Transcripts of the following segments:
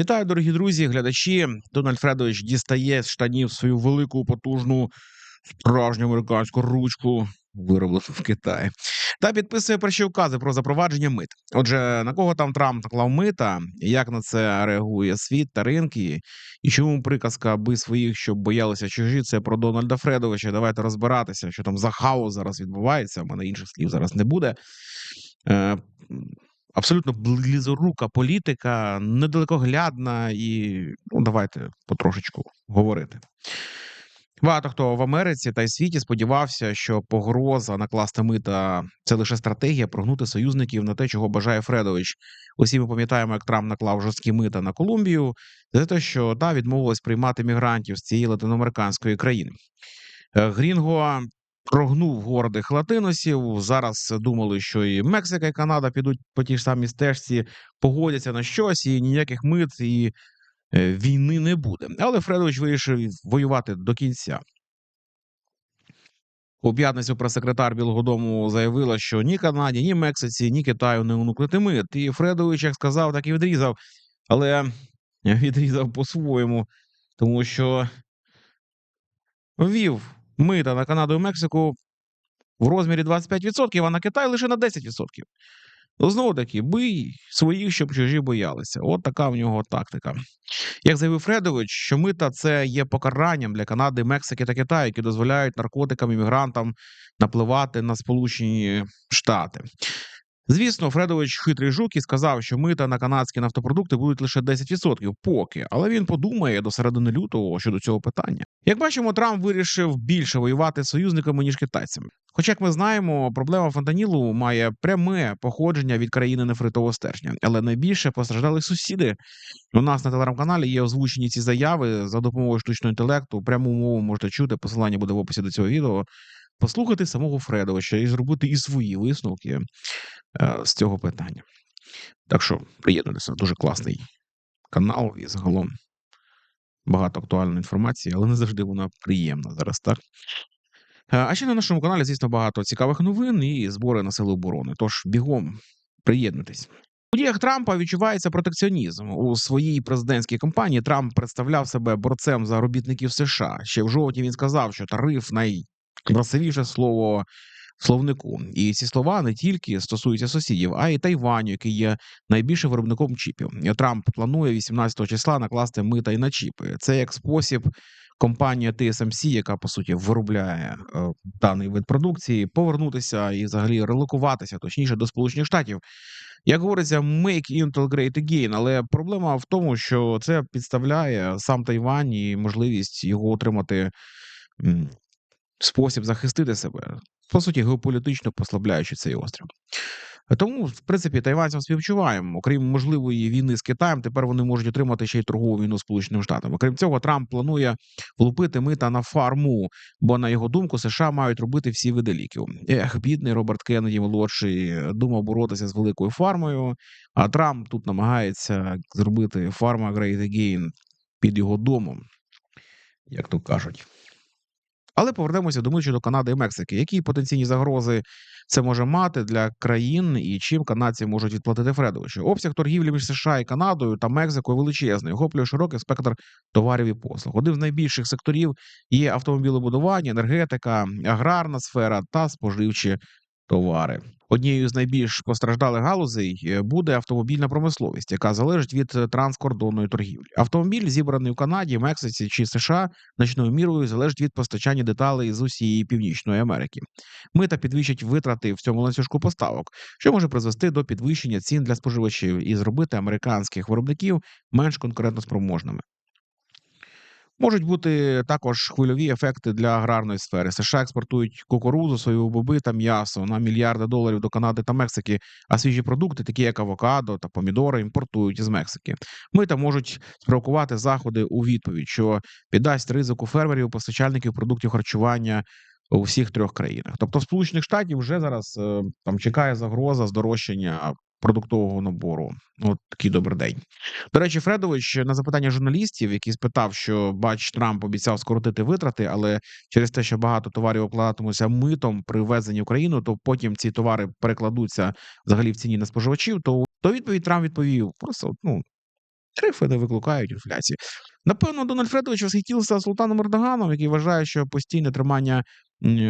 Вітаю, дорогі друзі, глядачі. Дональд Фредович дістає з штанів свою велику, потужну, справжню американську ручку, вироблену в Китаї, та підписує перші укази про запровадження мит. Отже, на кого там Трамп наклав мита, як на це реагує світ та ринки, і чому приказка аби своїх, щоб боялися чужі, це про Дональда Фредовича. Давайте розбиратися, що там за хаос зараз відбувається. У мене інших слів зараз не буде. Абсолютно близорука політика, недалекоглядна і ну давайте потрошечку говорити. Багато хто в Америці та й світі сподівався, що погроза накласти мита це лише стратегія прогнути союзників на те, чого бажає Фредович. Усі ми пам'ятаємо, як Трамп наклав жорсткі мита на Колумбію за те, що та відмовилась приймати мігрантів з цієї латиноамериканської країни. Е, Грінго прогнув гордих латиносів. Зараз думали, що і Мексика, і Канада підуть по тій ж самій стежці, погодяться на щось, і ніяких мит і е, війни не буде. Але Фредович вирішив воювати до кінця. У п'ятницю прес-секретар Білого Дому заявила, що ні Канаді, ні Мексиці, ні Китаю не уникнути мит. І Фредович, як сказав, так і відрізав. Але відрізав по-своєму, тому що ввів мита на Канаду і Мексику в розмірі 25%, а на Китай лише на 10%. Ну, знову таки, бий своїх, щоб чужі боялися. От така в нього тактика. Як заявив Фредович, що мита це є покаранням для Канади, Мексики та Китаю, які дозволяють наркотикам і мігрантам напливати на Сполучені Штати. Звісно, Фредович хитрий жук і сказав, що мита на канадські нафтопродукти будуть лише 10% поки, але він подумає до середини лютого щодо цього питання. Як бачимо, Трамп вирішив більше воювати з союзниками ніж китайцями. Хоча, як ми знаємо, проблема фентанілу має пряме походження від країни нефритового стержня, але найбільше постраждали сусіди. У нас на телеграм-каналі є озвучені ці заяви за допомогою штучного інтелекту. Пряму мову можете чути. Посилання буде в описі до цього відео. Послухати самого Фредовича і зробити і свої висновки е, з цього питання. Так що приєднуйтеся, дуже класний канал і загалом багато актуальної інформації, але не завжди вона приємна зараз, так? Е, А ще на нашому каналі, звісно, багато цікавих новин і збори на сили оборони. Тож бігом приєднуйтесь. У діях Трампа відчувається протекціонізм у своїй президентській кампанії. Трамп представляв себе борцем за робітників США. Ще в жовтні він сказав, що тариф найкрасивіше слово словнику. І ці слова не тільки стосуються сусідів, а й Тайваню, який є найбільшим виробником чіпів. Трамп планує 18 числа накласти мита і на чіпи. Це як спосіб. Компанія TSMC, яка по суті виробляє е, даний вид продукції, повернутися і взагалі релокуватися, точніше до Сполучених Штатів. Як говориться, make Intel great again, але проблема в тому, що це підставляє сам Тайвань і можливість його отримати спосіб захистити себе, по суті, геополітично послабляючи цей острів. Тому, в принципі, тайванцям співчуваємо. Окрім можливої війни з Китаєм, тепер вони можуть отримати ще й торгову війну з Сполученими Штатами. Крім цього, Трамп планує влупити мита на фарму, бо на його думку США мають робити всі види ліків. Ех, бідний Роберт Кеннеді молодший думав боротися з великою фармою. А Трамп тут намагається зробити фарма Great Again під його домом, як то кажуть. Але повернемося до до Канади і Мексики. Які потенційні загрози це може мати для країн і чим канадці можуть відплатити Фредовичу? Обсяг торгівлі між США і Канадою та Мексикою величезний, охоплює широкий спектр товарів і послуг. Один з найбільших секторів є автомобілебудування, енергетика, аграрна сфера та споживчі товари. Однією з найбільш постраждалих галузей е, буде автомобільна промисловість, яка залежить від е, транскордонної торгівлі. Автомобіль, зібраний в Канаді, Мексиці чи США, значною мірою залежить від постачання деталей з усієї північної Америки. Мита підвищить витрати в цьому ланцюжку поставок, що може призвести до підвищення цін для споживачів і зробити американських виробників менш конкурентоспроможними. Можуть бути також хвильові ефекти для аграрної сфери. США експортують кукурудзу, свою боби та м'ясо на мільярди доларів до Канади та Мексики, а свіжі продукти, такі як авокадо та помідори, імпортують із Мексики. Мита можуть спровокувати заходи у відповідь, що піддасть ризику фермерів, постачальників продуктів харчування у всіх трьох країнах. Тобто, Сполучених Штатів вже зараз е, там чекає загроза здорожчання продуктового набору. От такий добрий день. До речі, Фредович на запитання журналістів, який спитав, що бач, Трамп обіцяв скоротити витрати, але через те, що багато товарів обкладатимуться митом при ввезенні в Україну, то потім ці товари перекладуться взагалі в ціні на споживачів. То то відповідь Трамп відповів просто ну Тарифи не викликають інфляції. Напевно, Дональд Фредович восхитівся Султаном Ердоганом, який вважає, що постійне тримання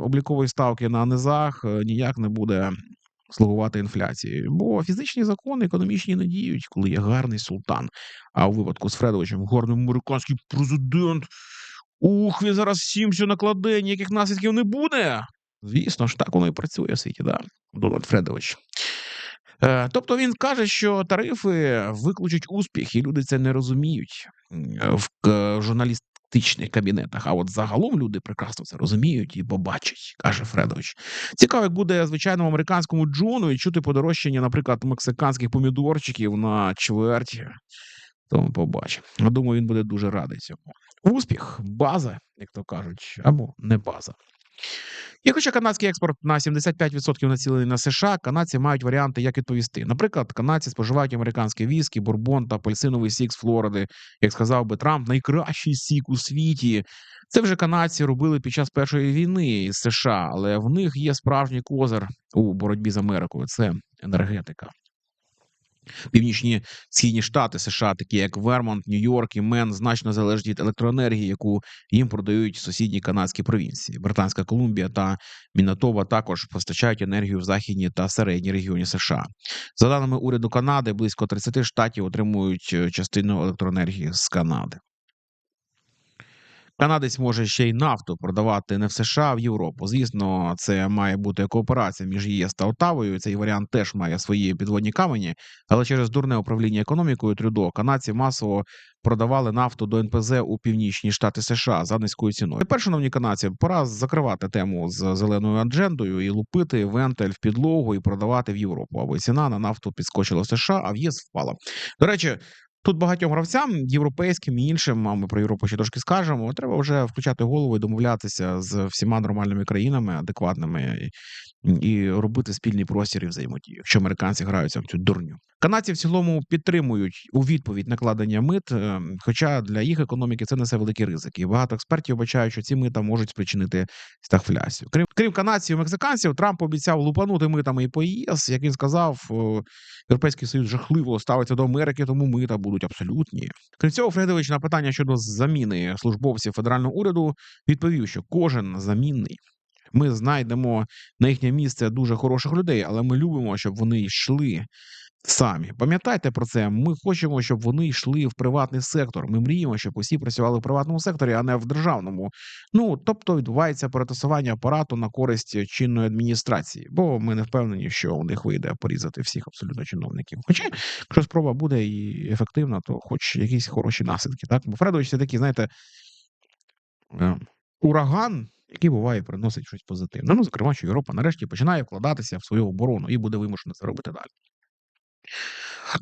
облікової ставки на низах е, ніяк не буде слугувати інфляції. Бо фізичні закони економічні не діють, коли є гарний султан. А у випадку з Фредовичем гарний американський президент. Ух, він зараз всім все накладе, ніяких наслідків не буде. Звісно ж, так воно і працює в світі, да? Дональд Фредович. Е, Тобто він каже, що тарифи виключать успіх, і люди це не розуміють в к- журналістичних кабінетах. А от загалом люди прекрасно це розуміють і побачать, каже Фредович. Цікаво, як буде звичайному американському джуну і чути подорожчання, наприклад, мексиканських помідорчиків на чверть. Тому побачимо. Думаю, він буде дуже радий цьому. Успіх, база, як то кажуть, або не база. І хоча канадський експорт на 75% націлений на США, канадці мають варіанти, як відповісти. Наприклад, канадці споживають американські віскі, бурбон та апельсиновий сік з Флориди. Як сказав би Трамп, найкращий сік у світі. Це вже канадці робили під час першої війни із США, але в них є справжній козир у боротьбі з Америкою. Це енергетика. Північні східні штати США, такі як Вермонт, Нью-Йорк і Мен, значно залежать від електроенергії, яку їм продають сусідні канадські провінції. Британська Колумбія та Мінатова також постачають енергію в західні та середні регіоні США. За даними уряду Канади, близько 30 штатів отримують е, частину електроенергії з Канади. Канадець може ще й нафту продавати не в США, а в Європу. Звісно, це має бути кооперація між ЄС та Оттавою. Цей варіант теж має свої підводні камені, але через дурне управління економікою Трюдо канадці масово продавали нафту до НПЗ у північні штати США за низькою ціною. Тепер, шановні канадці, пора закривати тему з зеленою аджендою і лупити вентиль в підлогу і продавати в Європу, аби ціна на нафту підскочила в США, а в ЄС впала. До речі. Тут багатьом гравцям, європейським і іншим, а ми про Європу ще трошки скажемо. Треба вже включати голову і домовлятися з всіма нормальними країнами, адекватними, і, робити спільний простір і взаємодію, якщо американці граються в цю дурню. Канадці в цілому підтримують у відповідь накладення мит, е, хоча для їх економіки це несе великі ризики. І багато експертів вбачають, що ці мита можуть спричинити стагфляцію. Крім крім канадців і мексиканців, Трамп обіцяв лупанути митами і по ЄС. Як він сказав, е, Європейський Союз жахливо ставиться до Америки, тому мита будуть абсолютні. Крім цього, Фредович на питання щодо заміни службовців федерального уряду відповів, що кожен замінний. Ми знайдемо на їхнє місце дуже хороших людей, але ми любимо, щоб вони йшли самі. Пам'ятайте про це. Ми хочемо, щоб вони йшли в приватний сектор. Ми мріємо, щоб усі працювали в приватному секторі, а не в державному. Ну тобто відбувається перетасування апарату на користь чинної адміністрації, бо ми не впевнені, що у них вийде порізати всіх абсолютно чиновників. Хоча, якщо спроба буде і ефективна, то хоч якісь хороші наслідки. Так, бо Фредович це такий, знаєте, е, ураган. Який буває приносить щось позитивне. Ну, зокрема, що Європа нарешті починає вкладатися в свою оборону і буде вимушена це робити далі.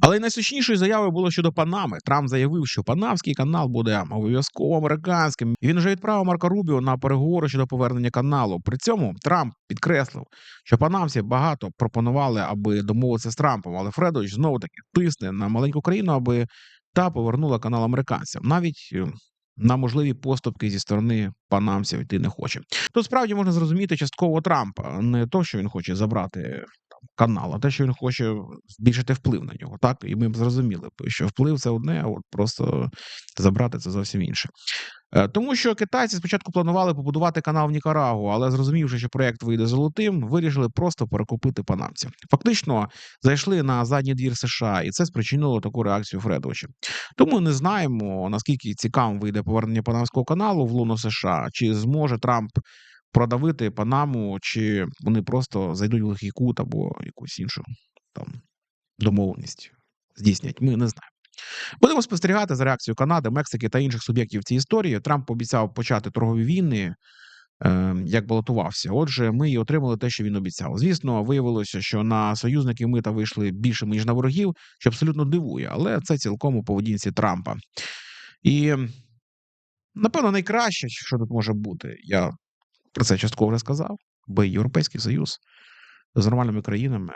Але найсучнішою заявою було щодо Панами. Трамп заявив, що Панамський канал буде обов'язково американським. Він вже відправив Марка Рубіо на переговори щодо повернення каналу. При цьому Трамп підкреслив, що панамці багато пропонували, аби домовитися з Трампом, але Фредович знову таки тисне на маленьку країну, аби та повернула канал американцям. Навіть е, на можливі поступки зі сторони панамців йти не хоче. Тут справді можна зрозуміти частково Трампа, не то, що він хоче забрати канал, а те, що він хоче збільшити вплив на нього. Так, і ми б зрозуміли, що вплив це одне, а от просто забрати це зовсім інше. Е, Тому що китайці спочатку планували побудувати канал в Нікарагу, але зрозумівши, що проект вийде золотим, вирішили просто перекупити панамців. Фактично зайшли на задній двір США, і це спричинило таку реакцію Фредовича. Тому не знаємо наскільки цікавим вийде повернення панамського каналу в лоно США, чи зможе Трамп продавити Панаму, чи вони просто зайдуть в лихий кут або якусь іншу там домовленість здійснять. Ми не знаємо. Будемо спостерігати за реакцією Канади, Мексики та інших суб'єктів цій історії. Трамп обіцяв почати торгові війни, е, як балотувався. Отже, ми і отримали те, що він обіцяв. Звісно, виявилося, що на союзників мита вийшли більше ніж на ворогів, що абсолютно дивує, але це цілком у поведінці Трампа. І напевно найкраще, що тут може бути, я про це частково вже сказав, бо Європейський Союз з нормальними країнами,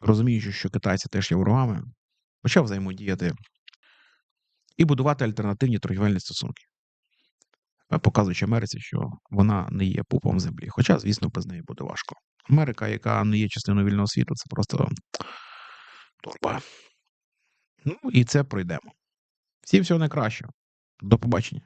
розуміючи, що китайці теж є ворогами, почав взаємодіяти і будувати альтернативні торгівельні стосунки, е, показуючи Америці, що вона не є пупом землі. Хоча, звісно, без неї буде важко. Америка, яка не є частиною вільного світу, це просто торба. Ну і це пройдемо. Всім всього найкращого. До побачення.